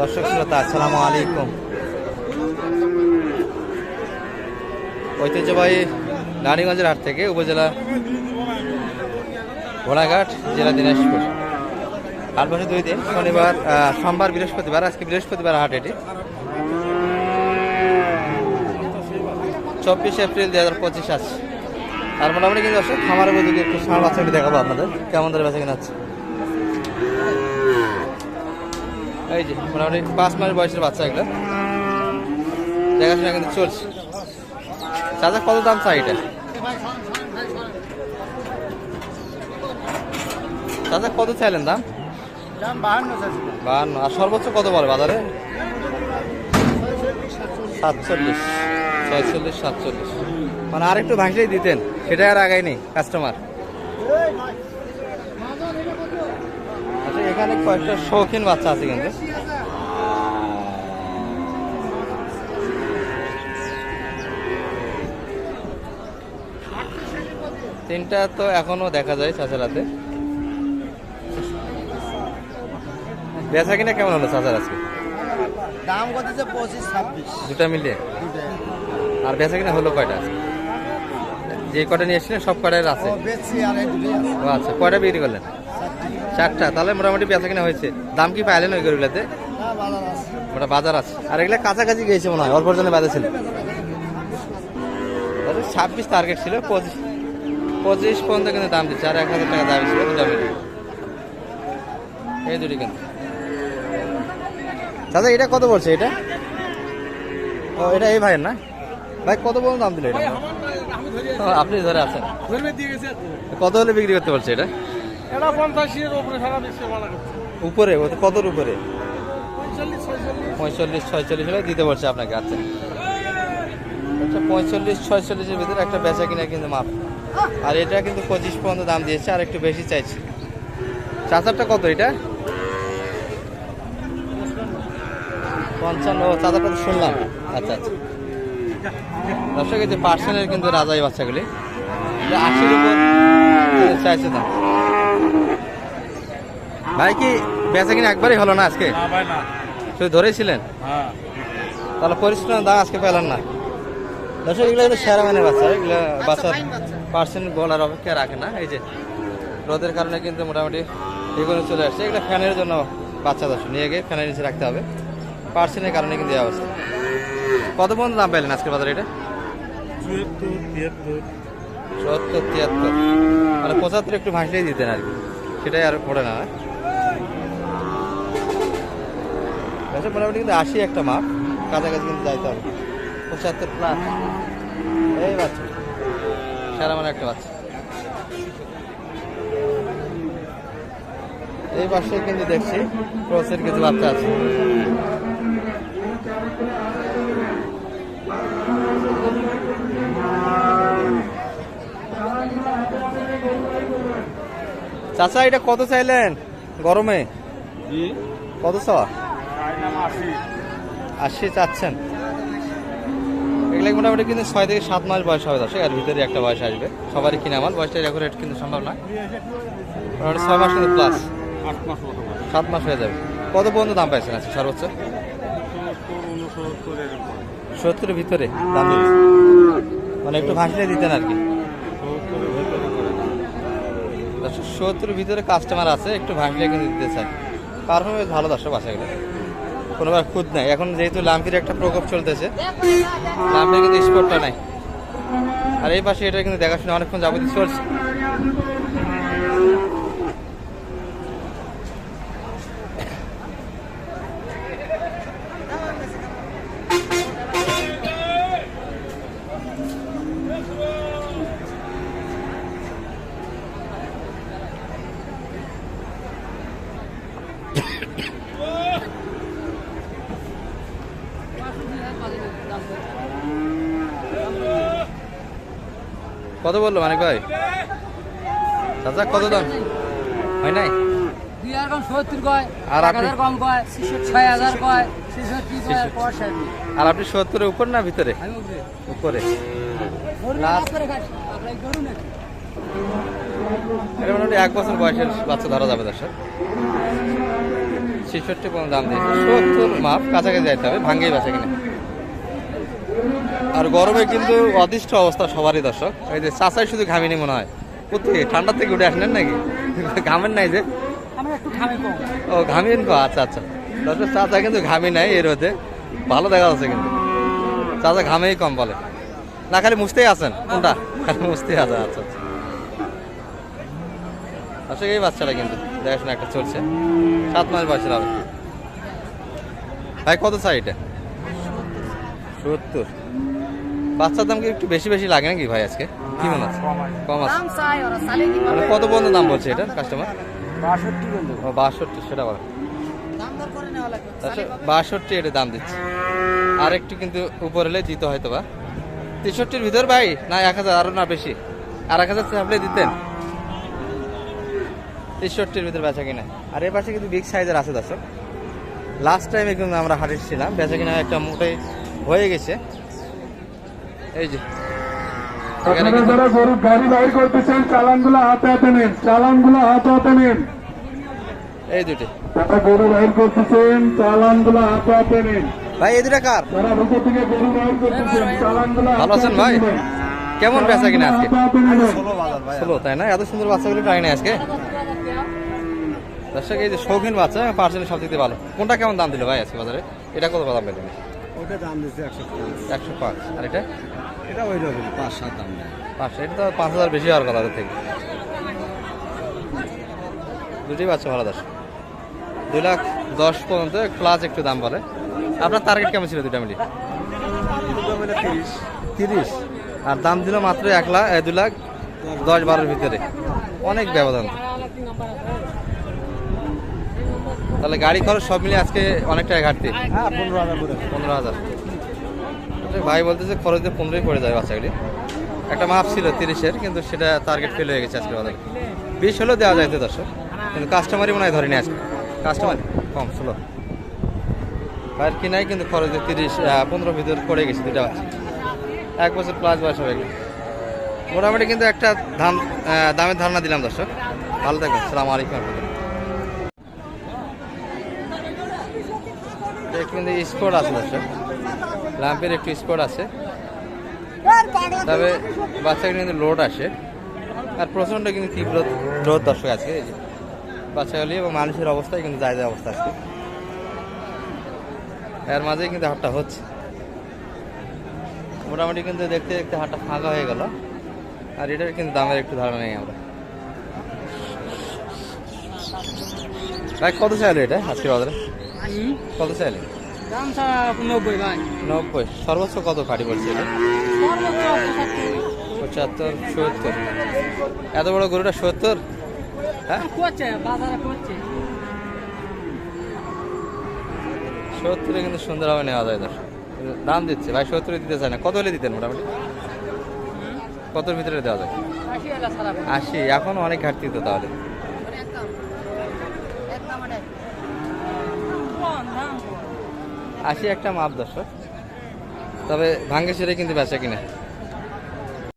দর্শক শ্রোতা, আসসালামু আলাইকুম। ঐতিহ্যবাহী নারীগঞ্জের হাট থেকে উপজেলা ঘোড়াঘাট, জেলা দিনাজপুর। হাট বসে দুই দিন, শনিবার সোমবার, বৃহস্পতিবার, আজকে বৃহস্পতিবার হাট এটি। চব্বিশে এপ্রিল দুই হাজার পঁচিশ আছে আর মোটামুটি কিন্তু দর্শক, খামারের মধ্যে একটু ষাঁড় বাচ্চাটি দেখাবো আপনাদের, কেমন ধরে বেচা কিনা হচ্ছে। এই যে মোটামুটি পাঁচ মাস বয়সের বাচ্চা এগুলো। দেখাশোনা কিন্তু চলছে। চাচা কত দাম চাই এটা? চাচা কত চাইলেন দাম? বাহান্ন আর সর্বোচ্চ কত বলে বাজারে? সাতচল্লিশ। ছয়চল্লিশ সাতচল্লিশ। মানে আর একটু ভাঙলেই দিতেন সেটা আর আগাই নেই কাস্টমার। এখানে কয়েকটা শৌখিন বাচ্চা আছে কিন্তু। তিনটা তো এখনও দেখা যায় চাচারাতে। বেচা কিনা কেমন হলো চাচার আজকে? দাম কত যে পঁচিশ ছাব্বিশ। দুটা মিলিয়ে? আর বেচা কিনা হলো কয়টা? যে কটা নিয়ে এসেছিলেন সব কটাই আছে? আচ্ছা কয়টা বিক্রি করলেন? চারটা তাহলে মোটামুটি বেচা কিনা হয়েছে। দাম কি পাইলেন ওই গরুগুলাতে? বাজার আছে ওটা বাজার আছে। আর এগুলো কাছাকাছি গিয়েছে মনে হয় অল্প জন্য বাজার ছিল ছাব্বিশ টার্গেট ছিল পঁচিশ পঁচিশ পর্যন্ত কিন্তু দাম দিচ্ছে আর এক হাজার টাকা দাম ছিল মিলিয়ে এই দুটি কিন্তু। দাদা এটা কত বলছে এটা? ও এটা এই ভাইয়ের না? ভাই কত পর্যন্ত দাম দিল এটা? আপনি ধরে আছেন। কত হলে বিক্রি করতে বলছে এটা? এটা পঞ্চাশের উপরে সারা বিশ্বে মানা করছে উপরে ও তো কতর উপরে? পঁয়তাল্লিশ ছয়চল্লিশ। হলে দিতে বলছে আপনাকে আচ্ছা। আচ্ছা পঁয়তাল্লিশ ছয়চল্লিশের ভিতরে একটা বেচা কিনা কিন্তু মাপ। আর এটা কিন্তু পঁচিশ পর্যন্ত দাম দিয়েছে আর একটু বেশি চাইছে। চাচারটা কত এটা? পঞ্চান্ন চাচারটা তো শুনলাম। আচ্ছা আচ্ছা। দর্শক এই যে পার্সেন্টের কিন্তু রাজাই বাচ্চাগুলি আশির উপর চাইছে দাম। ভাই কি বেচা কিনা একবারই হলো না আজকে? না ভাই শুধু ধরেছিলেন? হ্যাঁ। তাহলে পরিশ্রমের দাম আজকে পেলেন না। দর্শক এগুলো কিন্তু সেরা মানে বাচ্চা এগুলো বাচ্চার পার্সেন্ট গলার অপেক্ষা রাখে না। এই যে রোদের কারণে কিন্তু মোটামুটি এগুলো চলে আসছে। এগুলো ফ্যানের জন্য বাচ্চা দর্শক নিয়ে গিয়ে ফ্যানের নিচে রাখতে হবে। পার্সেন্টের কারণে কিন্তু এই অবস্থা। কত পর্যন্ত দাম পেলেন আজকের বাজারে এটা? চুয়াত্তর তিয়াত্তর। সত্তর, তিয়াত্তর। মানে পঁচাত্তর একটু ভাসলেই দিতেন আর কি। সেটাই আর পড়ে না। আচ্ছা মোটামুটি কিন্তু আশি একটা মাপ কাছাকাছি কিন্তু যাইতে হবে। পঁচাত্তর প্লাস এই বাচ্চা। সারা মানে একটা বাচ্চা। এই পাশে কিন্তু দেখছি ক্রসের কিছু বাচ্চা আছে। চাচা এটা কত চাইলেন গরমে? কত চাওয়া? আশি। চাচ্ছেন। এগুলো মোটামুটি কিন্তু ছয় থেকে সাত মাস বয়স হবে দর্শক আর ভিতরে একটা বয়স আসবে। সবারই কিনে আমার বয়সটা এখন রেট কিন্তু সম্ভব না। মোটামুটি ছয় মাস কিন্তু প্লাস সাত মাস হয়ে যাবে। কত পর্যন্ত দাম পাইছেন আজকে সর্বোচ্চ? সত্তরের ভিতরে দাম মানে একটু ভাসলে দিতেন আর কি। সত্তরের ভিতরে কাস্টমার আছে, একটু ভাঙলে কিন্তু দিতে চাই পারফরমেন্স ভালো দর্শক আছে এগুলো। কোনোবার খুদ নাই। এখন যেহেতু লাম্পির একটা প্রকোপ চলতেছে লাম্পির কিন্তু স্পটটা নাই। আর এই পাশে এটা কিন্তু দেখাশোনা অনেকক্ষণ যাবতীয় চলছে। কত বলল মানিক ভাই? চাচা কত দাম? হয় নাই? আর আপনি- কম কয় হাজার কয় কয় আর আপনি সত্তরের উপর না ভিতরে? উপরে। এটা মোটামুটি এক বছর বয়সের বাচ্চা ধরা যাবে দর্শক। ছেষট্টি পর্যন্ত দাম দিয়েছে। সত্তর মাপ কাছাকাছি যাইতে হবে ভাঙ্গেই বেচা কিনে। আর গরমে কিন্তু অদৃষ্ট অবস্থা সবারই দর্শক। এই যে চাষাই শুধু ঘামিনি মনে হয়। কোথায় ঠান্ডার থেকে উঠে আসলেন নাকি? ঘামেন নাই যে? ও ঘামিন কো? আচ্ছা আচ্ছা। দর্শক চাচা কিন্তু ঘামি নাই এর রোদে। ভালো দেখা যাচ্ছে কিন্তু। চাচা ঘামেই কম বলে। না খালি মুছতেই আছেন। কোনটা? খালি মুছতেই আছেন। আচ্ছা আচ্ছা। দর্শক এই বাচ্চাটা কিন্তু দেখাশোনা একটা চলছে। সাত মাস বয়সের হবে। ভাই কত চাই এটা? সত্তর। বাচ্চার দাম কি একটু বেশি বেশি লাগে নাকি ভাই আজকে? কি মনে আছে। কম আছে? মানে কত পর্যন্ত দাম বলছে এটা কাস্টমার বাষট্টি সেটা বলে। দাম দর করে নেওয়া লাগবে। বাষট্টি এটা দাম দিচ্ছে। আর একটু কিন্তু উপর এলে দিতে হয়তো বা। তেষট্টির ভিতর ভাই? না এক হাজার আরও না বেশি। আর এক হাজার চাপলে দিতেন। তেষট্টির ভিতর বেচা কিনা। আর এর পাশে কিন্তু বিগ সাইজের আছে দর্শক। লাস্ট টাইমে কিন্তু আমরা হারিয়েছিলাম। বেচা কিনা একটা মোটাই হয়ে গেছে। এই যে। আপনারা যারা গরু গাড়ি বাইর করতেছেন চালানগুলো হাতে হাতে নিন চালানগুলো হাতে হাতে নিন। এই দুটি। যারা গরু বাইর করতেছেন চালানগুলো হাতে হাতে নিন। ভাই এই দুটা কার? যারা রুকো থেকে গরু বাইর করতেছেন চালানগুলো ভালো আছেন ভাই? কেমন বেচা কিনা আজকে। ষোলো তাই না? এত সুন্দর বাচ্চাগুলো পাই না আজকে। দর্শক এই যে শৌখিন বাচ্চা পার্সেন্ট সব থেকে ভালো। কোনটা কেমন দাম দিল ভাই আজকে বাজারে? এটা কত দাম পেলেন ওটা দাম দিচ্ছে একশো পাঁচ। একশো পাঁচ। আর এটা? এটা ওই রকম পাঁচ সাত দাম দেয় পাঁচশো এটা তো পাঁচ হাজার বেশি হওয়ার কথা থেকে। দুটি বাচ্চা ভালো দর্শক দুই লাখ দশ পর্যন্ত প্লাস একটু দাম বলে। আপনার টার্গেট কেমন ছিল দুটা মিলি তিরিশ। তিরিশ? আর দাম দিল মাত্র এক লাখ দুই লাখ দশ বারোর ভিতরে। অনেক ব্যবধান। তাহলে গাড়ি খরচ সব মিলিয়ে আজকে অনেক টাকা ঘাটতি। হ্যাঁ পনেরো হাজার করে। পনেরো হাজার। আচ্ছা, ভাই বলতেছে খরচ দিয়ে পনেরোই পড়ে যায় বাচ্চাগুলি। একটা মাপ ছিল তিরিশের কিন্তু সেটা টার্গেট ফেল হয়ে গেছে আজকে বাজারে। বিশ হলেও দেওয়া যাইতে দর্শক কিন্তু কাস্টমারই মনে হয় ধরেনি আজকে। কাস্টমার কম ছিল ভাইয়ের কিনাই কিন্তু খরচ দিয়ে তিরিশ পনেরো ভিতর পড়ে গেছে দুটা বাচ্চা। এক বছর প্লাস বয়স হবে। মোটামুটি কিন্তু একটা ধান দামের ধারণা দিলাম দর্শক। ভালো থাকবেন সালাম আলাইকুম রহমতুল্লাহ। এটা কিন্তু স্পোর্ট আছে দর্শক ল্যাম্পের একটু স্পোর্ট আছে। তবে বাচ্চাগুলো কিন্তু লোড আসে। আর প্রচণ্ড কিন্তু তীব্র রোদ দর্শক আজকে এই যে বাচ্চাগুলি এবং মানুষের অবস্থায় কিন্তু যায় যায় অবস্থা আজকে এর মাঝেই কিন্তু হাটটা হচ্ছে। মোটামুটি কিন্তু দেখতে দেখতে হাটটা ফাঁকা হয়ে গেল। আর এটার কিন্তু দামের একটু ধারণা নেই আমরা। ভাই কত চাইলো এটা আজকে বাজারে? কত চাইলে দাম নব্বই ভাই। নব্বই। সর্বোচ্চ কত কাটি পড়ছে এটা? পঁচাত্তর সত্তর। এত বড় গরুটা সত্তর? হ্যাঁ? সত্তরে কিন্তু সুন্দরভাবে নেওয়া যায় দর্শক। দাম দিচ্ছে। ভাই সত্তরে দিতে চায় না। কত হলে দিতেন মোটামুটি? কতর ভিতরে দেওয়া যায়? আশি এখন অনেক ঘাটতি তো তাহলে একদম একদম মানে কোন দাম আশি একটা মাপ দর্শক। তবে ভাঙ্গে সেরে কিন্তু বেচা কিনে।